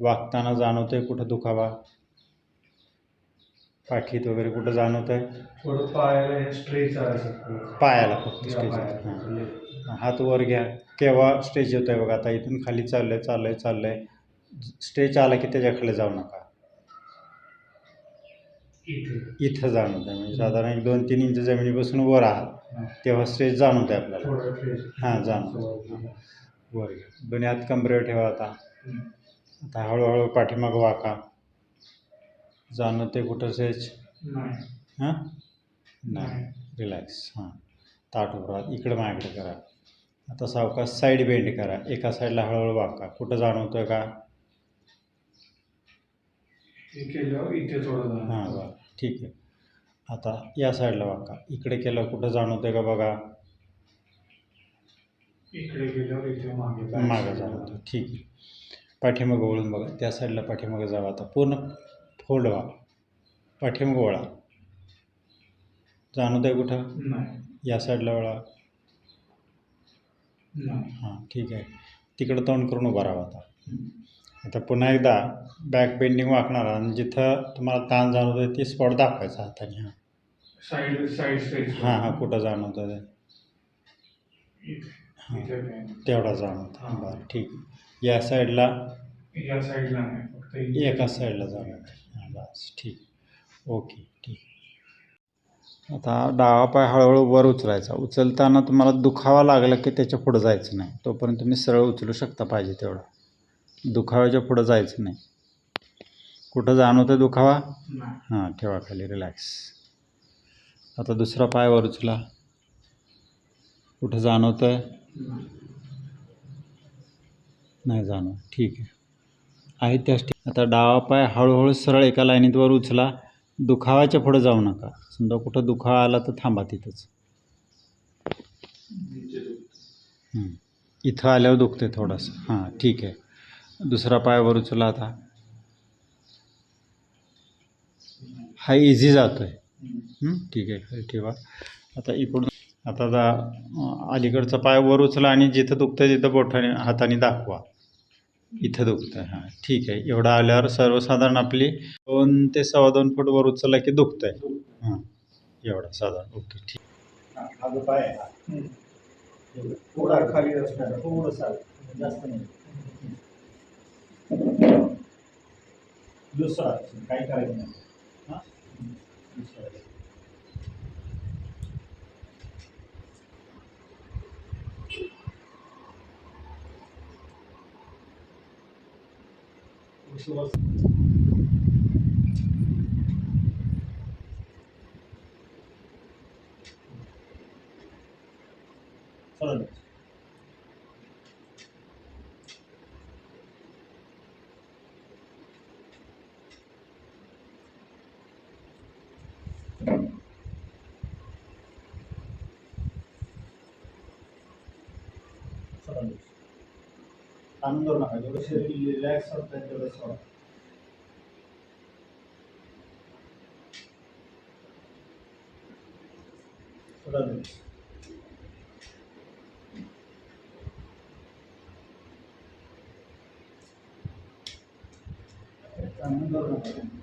वागताना जाणवतंय कुठं दुखावा. पाठीत वगैरे कुठं पायाला स्ट्रेच आहे असं पायाला फक्त पायाला. हां. हात वर घ्या. केव्हा स्टेज येतोय बघा. आता इथून खाली चाललंय चाललंय चाललंय. स्टेज आला की त्याच्याखाली जाऊ नका. इथे. जाणवत आहे म्हणजे साधारण एक दोन तीन इंच जमिनीपासून वर आहात. तेव्हा स्ट्रेच जाणवत आहे आपल्याला स्ट्रेच हां जाणवत वर घ्या. दोन्ही हात कमरेवर ठेवा आता. आता हळूहळू पाठीमागं वाका. जाणवते कुठं नाही. हाँ? नाही. रिलॅक्स. हाँ. ताट उभा इकडं माझ्याकडे करा. आता सावकाश साईड बेंड करा. एका साईडला हळूहळू वाका. कुठं जाणवतोय का? हाँ बरं. ठीक आहे. आता या साईडला वाका. इकडे केलं कुठं जाणवतंय का बघा? इकडे गेल्यावर इथे मागे मागं जाणवतं ठीक आहे. पाठीमागं वळून बघा. त्या साईडला पाठीमागं जावं आता. पूर्ण फोल्ड व्हा. पाठीमागं वळा. जाणवतंय कुठं? नाही. या साईडला वळा. नाही. हां ठीक आहे. तिकडं तोंड करून उभा राहा आता. आता पुन्हा एकदा बॅक बेंडिंग वाकणार आणि जिथं तुम्हाला ताण जाणवतोय ते स्पॉट दाखवायचा हाताने. हां. साईड साईड स्ट्रेच हां हां कुठं जाणवतं ते. तेवढा जाणवतं हां. बरं ठीक. या साईडला या साईडला नाही फक्त. एका साईडला जाणवतं हां बस ठीक. ओके ठीक. आता डावा पाय हळूहळू वर उचलायचा. उचलताना तुम्हाला दुखावा लागला की त्याच्या पुढं जायचं नाही. तोपर्यंत तुम्ही सरळ उचलू शकता पाहिजे तेवढा. दुखाव्याच्या पुढं जायचं नाही. कुठं जाणवतं दुखावा? हां ठेवा खाली रिलॅक्स आता दुसरा पाय वर उचला. कुठं जाणवतं नाही. जाणव जाणवत ठीक आहे. आहे त्याच आता डावा पाय हळूहळू सरळ एका लाईनीत वर उचला. दुखावाच्या पुढं जाऊ नका. समजा कुठं दुखावा आला तर थांबा तिथंच. इथं आल्यावर दुखते थोडंसं. हां ठीक आहे. दुसरा पाय वर उचला आता. हा इझी जातो आहे ठीक आहे. ठेवा. आता इकडून आता दा अलीकडचा पाय वर उचला आणि जिथं दुखतं तिथं बोटाने हाताने दाखवा. इथं दुखतं हां. ठीक आहे. एवढं आल्यावर सर्वसाधारण आपली दोन ते सव्वा दोन फूट वर उचलला की दुखतं आहे हां. एवढं साधारण. ओके ठीक. हा जो पाय आहे हा. थोडा खाली असणार थोडंसं जास्त नाही. दुसरा काही करायचं नाही. हा? दुसरा. दुसरं सरळ सरळ ताणून धरू नका जेवढं शरीर रिलॅक्स होतं तेवढं सोडा सरळ ताणून धरू नका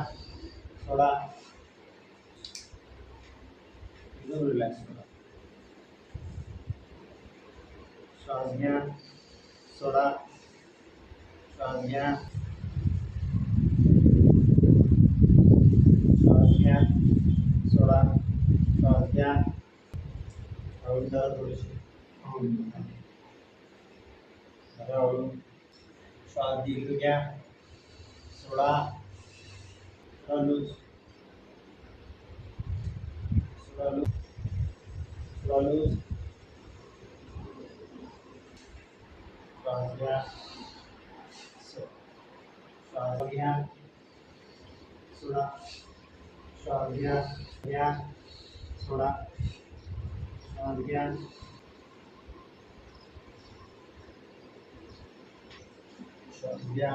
श्वास घ्या सोडा एकदम रिलॅक्स करा श्वास घ्या सोडा श्वास घ्या श्वास घ्या सोडा श्वास घ्या हळू जरा थोडीशी जरा हळू श्वास दीर्घ घ्या सोडा लूज चालू चालू श्वास घ्या श्वास घ्या सोडा श्वास घ्या घ्या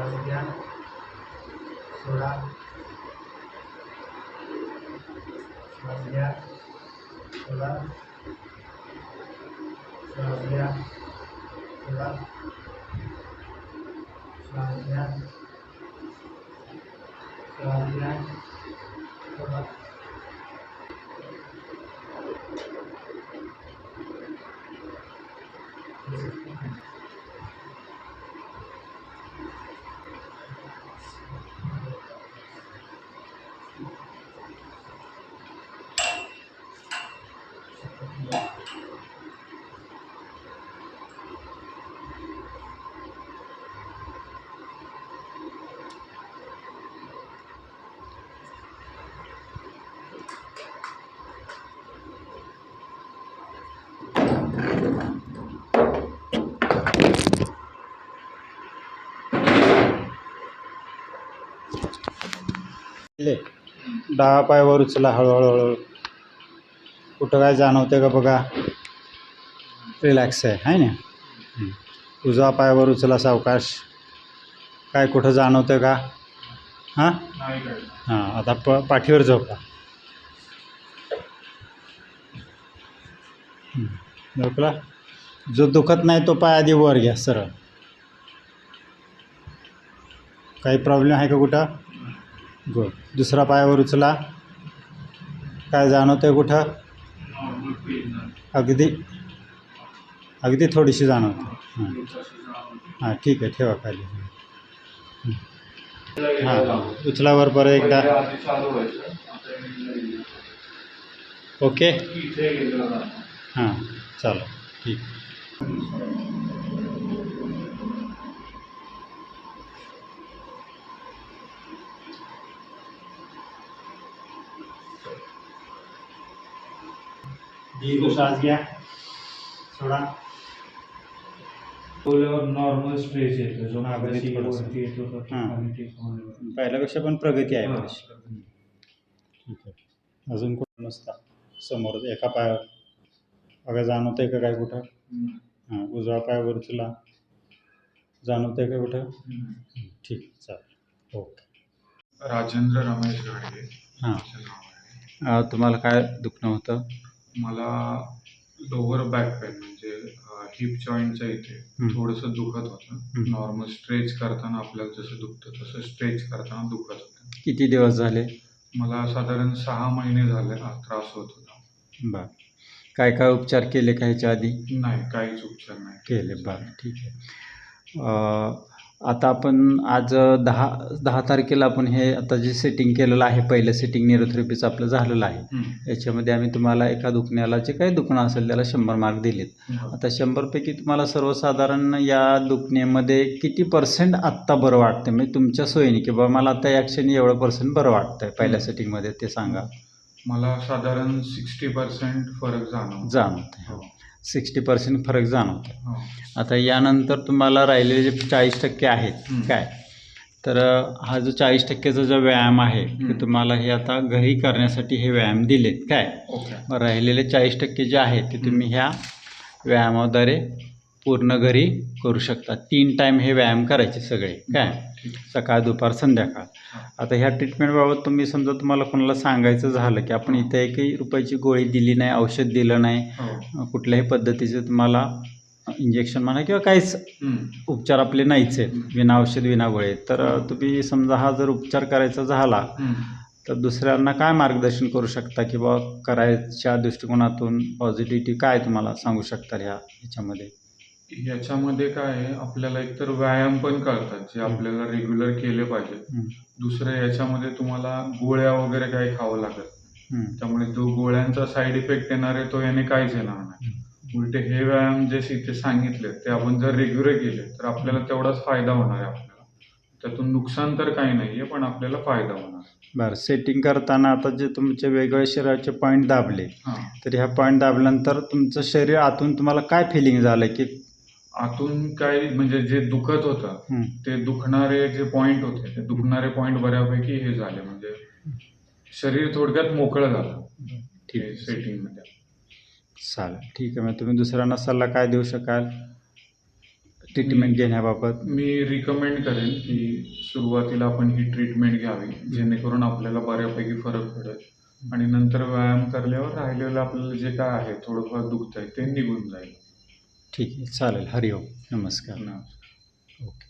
सोडा श्वास घ्या श्वास घ्या सोडा श्वास घ्या श्वास घ्या श्वास घ्या श्वास घ्या श्वास घ्या श्वास घ्या सोडा श्वास घ्या सोडा श्वास घ्या सोडा श्वास घ्या श्वास घ्या सोडा ले. डावा पाय वर उचला हळूहळू. हळूहळू कुठं काय जाणवते का बघा? रिलॅक्स आहे आहे ना? उजवा पाय वर उचला सावकाश. काय कुठं जाणवतं का? हां? हां आता प पाठीवर झोपा. झोपला? जो दुखत नाही तो पाय आधी वर घ्या सरळ. काही प्रॉब्लेम आहे का कुठं? गुड दुसरा पायावर उचला. काय जाणवतंय कुठं? अगदी अगदी थोडीशी जाणवते हां. हां ठीक आहे ठेवा खाली. हां उचलावर परत एकदा. ओके. हां चालेल. ठीक. दीर्घ श्वास घ्या. सोडा. नॉर्मल स्ट्रेच येतो. जो मागाशी. वरती येतो तो हां. खाली टेकवल्यावर. पहिल्यापेक्षा पण प्रगती आहे हां. बरीचशी ठीक आहे अजून कुठं नसता? समोर एका पायावर. बघा जाणवतंय का काय कुठं? हम्म. हां उजवा पायावर उचला जाणवतंय का कुठं? हम्म. ठीक चालेल. ओके. राजेंद्र रमेश गाडगे हां. नाव आहे. तुम्हाला काय दुखणं होतं? मला लोअर बॅक पेन म्हणजे हिप जॉईंटच्या इथे. थोडंसं दुखत होतं. नॉर्मल स्ट्रेच करताना आपल्याला जसं दुखतं तसं स्ट्रेच करताना दुखत होतं. किती दिवस झाले? मला साधारण सहा महिने झाले त्रास होत होता. बरं. काय काय उपचार केले का ह्याच्या आधी? नाही काहीच उपचार नाही. केले बरं ठीक आहे. आता आपण आज दहा दहा तारखेला आपण हे आता जे सेटिंग केलेलं आहे पहिलं सेटिंग न्यूरोथेरपीचं आपलं झालेलं आहे. याच्यामध्ये आम्ही तुम्हाला एका दुखण्याला जे काही दुखणं असेल त्याला शंभर मार्क दिलेत. आता शंभरपैकी तुम्हाला सर्वसाधारण या दुखण्यामध्ये किती पर्सेंट आत्ता बरं वाटतं म्हणजे तुमच्या सोयीने की बाबा मला आता या क्षणी एवढं पर्सेंट बरं वाटतंय पहिल्या सेटिंगमध्ये ते सांगा मला साधारण सिक्स्टी पर्सेंट फरक जाणवतो जाणवतं हो. सिक्स्टी पर्सेंट फरक जाणवतं हो. आता यानंतर तुम्हाला राहिलेले जे चाळीस टक्के आहेत. काय तर हा जो चाळीस टक्क्याचा जो व्यायाम आहे की. तुम्हाला हे आता घरी करण्यासाठी हे व्यायाम दिलेत काय राहिलेले चाळीस टक्के जे आहेत ते तुम्ही ह्या व्यायामाद्वारे पूर्ण घरी करू शकता. तीन टाईम हे व्यायाम करायचे सगळे. काय? सकाळ दुपार संध्याकाळ. आता ह्या ट्रीटमेंटबाबत तुम्ही समजा तुम्हाला कोणाला सांगायचं झालं की आपण इथे एकही रुपयाची गोळी दिली नाही औषध दिलं नाही हो. कुठल्याही पद्धतीचे तुम्हाला इंजेक्शन म्हणा किंवा काहीच. उपचार आपले नाहीच आहेत. विना औषध विना गोळे. तर तुम्ही समजा हा जर उपचार करायचा झाला. तर दुसऱ्यांना काय मार्गदर्शन करू शकता की बा करायच्या दृष्टिकोनातून पॉझिटिव्हिटी काय तुम्हाला सांगू शकता ह्या ह्याच्यामध्ये याच्यामध्ये काय आहे आपल्याला एकतर व्यायाम पण कळतात जे आपल्याला रेग्युलर केले पाहिजे. दुसरं याच्यामध्ये तुम्हाला गोळ्या वगैरे काही खावं लागत. त्यामुळे जो गोळ्यांचा साईड इफेक्ट येणार आहे तो याने काहीच येणार नाही. उलटे हे व्यायाम जे इथे सांगितले ते आपण जर रेग्युलर केले तर आपल्याला तेवढाच फायदा होणार आहे आपल्याला. त्यातून नुकसान तर काही नाहीये पण आपल्याला फायदा होणार बरं सेटिंग करताना आता जे तुमचे वेगवेगळे शरीराचे पॉईंट दाबले तर ह्या पॉईंट दाबल्यानंतर तुमचं शरीर आतून तुम्हाला काय फिलिंग झालं की आतून काय म्हणजे जे दुखत होतं ते दुखणारे जे पॉइंट होते ते दुखणारे पॉइंट बऱ्यापैकी हे झाले. म्हणजे शरीर थोडक्यात मोकळं झालं. ठीक. आहे. सेटिंगमध्ये. चालेल. ठीक आहे. मग तुम्ही दुसऱ्यांना सल्ला काय देऊ शकाल? ट्रीटमेंट घेण्याबाबत? मी रिकमेंड करेन की सुरुवातीला आपण ही ट्रीटमेंट घ्यावी जेणेकरून आपल्याला बऱ्यापैकी फरक पडेल. आणि नंतर व्यायाम करल्यावर राहिलेलं आपल्याला जे काय आहे थोडंफार दुखतंय ते निघून जाईल. ठीक आहे चालेल. हरिओम. नमस्कार. नमस्कार. ओके.